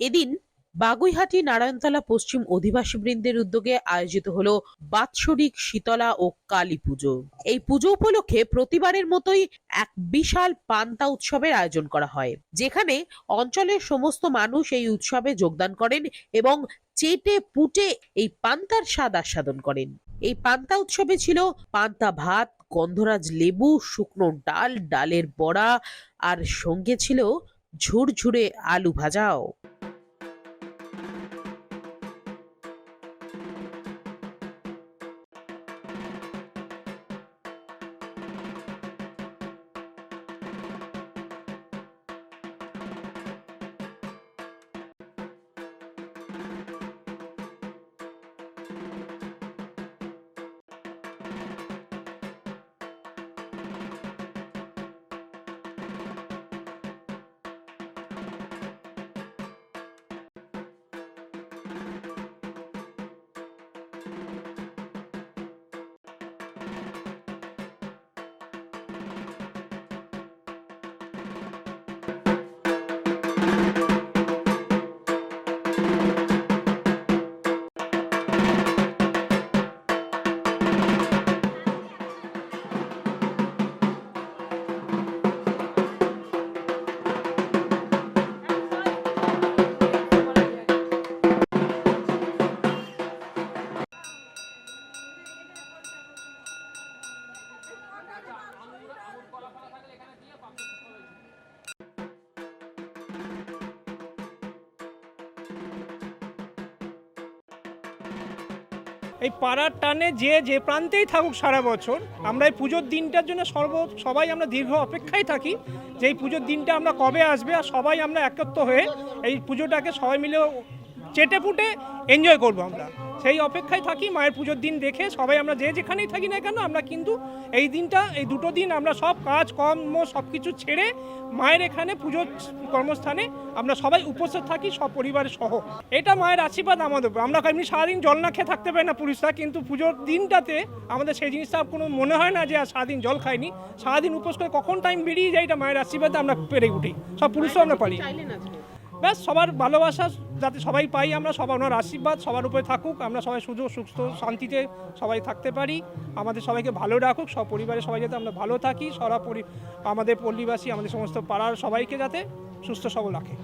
এদিন বাগুইহাটি নারায়ণতলা পশ্চিম অধিবাসী বৃন্দের উদ্যোগে আয়োজিত হল বাৎসরিক শীতলা ও কালী পুজো। এই পুজো উপলক্ষে প্রতিবারের মতোই এক বিশাল পান্তা উৎসবের আয়োজন করা হয়, যেখানে অঞ্চলের সমস্ত মানুষ এই উৎসবে যোগদান করেন এবং চেটে পুটে এই পান্তার স্বাদ আস্বাদন করেন। এই পান্তা উৎসবে ছিল পান্তা ভাত, গন্ধরাজ লেবু, শুকনো ডাল, ডালের বড়া, আর সঙ্গে ছিল ঝুরঝুরে আলু ভাজাও। এই পাড়ার টানে যে যে প্রান্তেই থাকুক সারা বছর, আমরা এই পুজোর দিনটার জন্য সর্ব, সবাই আমরা দীর্ঘ অপেক্ষায় থাকি যে এই পুজোর দিনটা আমরা কবে আসবে আর সবাই আমরা একত্র হয়ে এই পুজোটাকে সবাই মিলে চেটে পুটে এনজয় করব আমরা। সেই অপেক্ষায় থাকি, মায়ের পুজোর দিন দেখে সবাই আমরা যে যেখানেই থাকি না কেন, আমরা কিন্তু এই দিনটা, এই দুটো দিন আমরা সব কাজ, কর্ম সব কিছু ছেড়ে মায়ের এখানে পুজোর কর্মস্থানে আমরা সবাই উপস্থিত থাকি সব পরিবারের সহ। এটা মায়ের আশীর্বাদ আমাদের উপর। আমরা এমনি সারাদিন জল না খেয়ে থাকতে পারি না পুরুষরা, কিন্তু পুজোর দিনটাতে আমাদের সেই জিনিসটা কোনো মনে হয় না যে আর সারাদিন জল খাইনি। সারাদিন উপোস করে কখন টাইম বেরিয়ে যায় এটা মায়ের আশীর্বাদে আমরা পেরে উঠি। সব পুরুষরা আমরা পারি। ব্যাস, সবার ভালোবাসা যাতে সবাই পাই, আমরা সবার ওনার আশীর্বাদ, সবার উপরে থাকুক, আমরা সবাই সুযোগ, সুস্থ, শান্তিতে সবাই থাকতে পারি। আমাদের সবাইকে ভালো রাখুক, সব পরিবারের সবাই যাতে আমরা ভালো থাকি, সরা পরি আমাদের পল্লীবাসী, আমাদের সমস্ত পাড়ার সবাইকে যাতে সুস্থ সবল রাখে।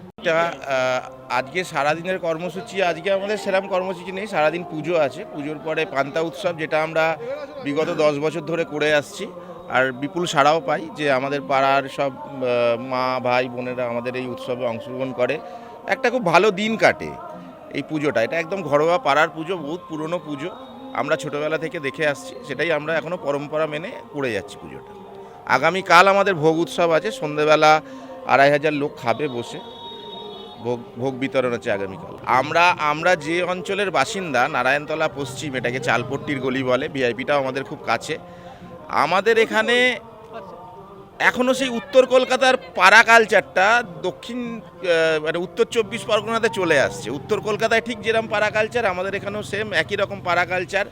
আজকে সারাদিনের কর্মসূচি, আজকে আমাদের সেরকম কর্মসূচি নেই, সারাদিন পুজো আছে। পুজোর পরে পান্তা উৎসব, যেটা আমরা বিগত দশ বছর ধরে করে আসছি। আর বিপুল সাড়াও পাই যে আমাদের পাড়ার সব মা, ভাই, বোনেরা আমাদের এই উৎসবে অংশগ্রহণ করে। একটা খুব ভালো দিন কাটে এই পুজোটা। এটা একদম ঘরোয়া পাড়ার পুজো, বহুত পুরনো পুজো। আমরা ছোটোবেলা থেকে দেখে আসছি, সেটাই আমরা এখনও পরম্পরা মেনে করে যাচ্ছি পুজোটা। আগামীকাল আমাদের ভোগ উৎসব আছে, সন্ধেবেলা আড়াই হাজার লোক খাবে বসে। ভোগ ভোগ বিতরণ হচ্ছে আগামীকাল। আমরা আমরা যে অঞ্চলের বাসিন্দা, নারায়ণতলা পশ্চিম, এটাকে চালপট্টির গলি বলে, ভিআইপিটাও আমাদের খুব কাছে। আমাদের এখানে এখনও সেই উত্তর কলকাতার পাড়া কালচারটা দক্ষিণ মানে উত্তর চব্বিশ পরগনাতে চলে আসছে। উত্তর কলকাতায় ঠিক যেরকম পাড়া কালচার আমাদের এখানেও সেম একই রকম পাড়া কালচার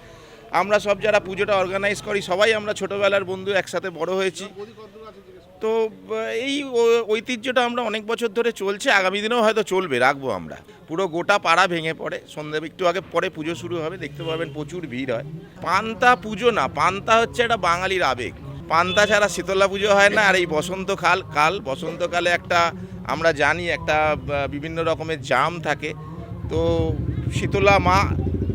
আমরা সব যারা পুজোটা অর্গানাইজ করি, সবাই আমরা ছোটোবেলার বন্ধু একসাথে বড় হয়েছি। তো, এই ঐতিহ্যটা আমরা অনেক বছর ধরে চলছে, আগামী দিনেও হয়তো চলবে, রাখব আমরা। পুরো গোটা পাড়া ভেঙে পড়ে সন্ধ্যে একটু আগে পরে পুজো শুরু হবে, দেখতে পাবেন প্রচুর ভিড় হয়। পান্তা পুজো না, পান্তা হচ্ছে একটা বাঙালির আবেগ। পান্তা ছাড়া শীতলা পুজো হয় না, আর এই বসন্তকাল কাল বসন্তকালে একটা, আমরা জানি একটা বিভিন্ন রকমের জাম থাকে। তো, শীতলা মা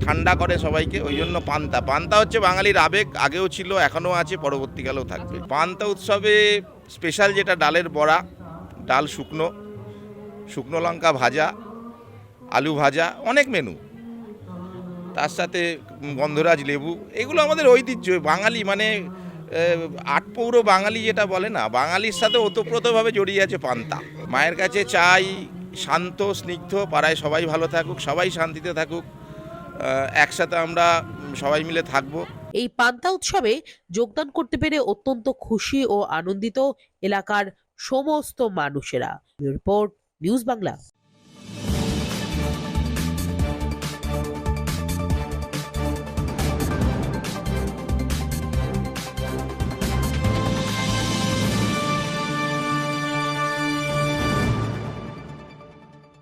ঠান্ডা করে সবাইকে, ওই জন্য পান্তা। পান্তা হচ্ছে বাঙালির আবেগ, আগেও ছিল, এখনও আছে, পরবর্তীকালেও থাকবে। পান্তা উৎসবে স্পেশাল যেটা, ডালের বড়া, ডাল শুকনো শুকনো লঙ্কা ভাজা, আলু ভাজা, অনেক মেনু তার সাথে গন্ধরাজ লেবু, এগুলো আমাদের ঐতিহ্য। বাঙালি মানে আটপৌর বাঙালি যেটা বলে না, বাঙালির সাথে ওতপ্রোতভাবে জড়িয়ে আছে পান্তা। মায়ের কাছে চাই শান্ত, স্নিগ্ধ, পাড়ায় সবাই ভালো থাকুক, সবাই শান্তিতে থাকুক। একসাথে আমরা সবাই মিলে থাকব। এই পান্তা উৎসবে যোগদান করতে পেরে অত্যন্ত খুশি ও আনন্দিত এলাকার সমস্ত মানুষেরা। Report, news Bangla.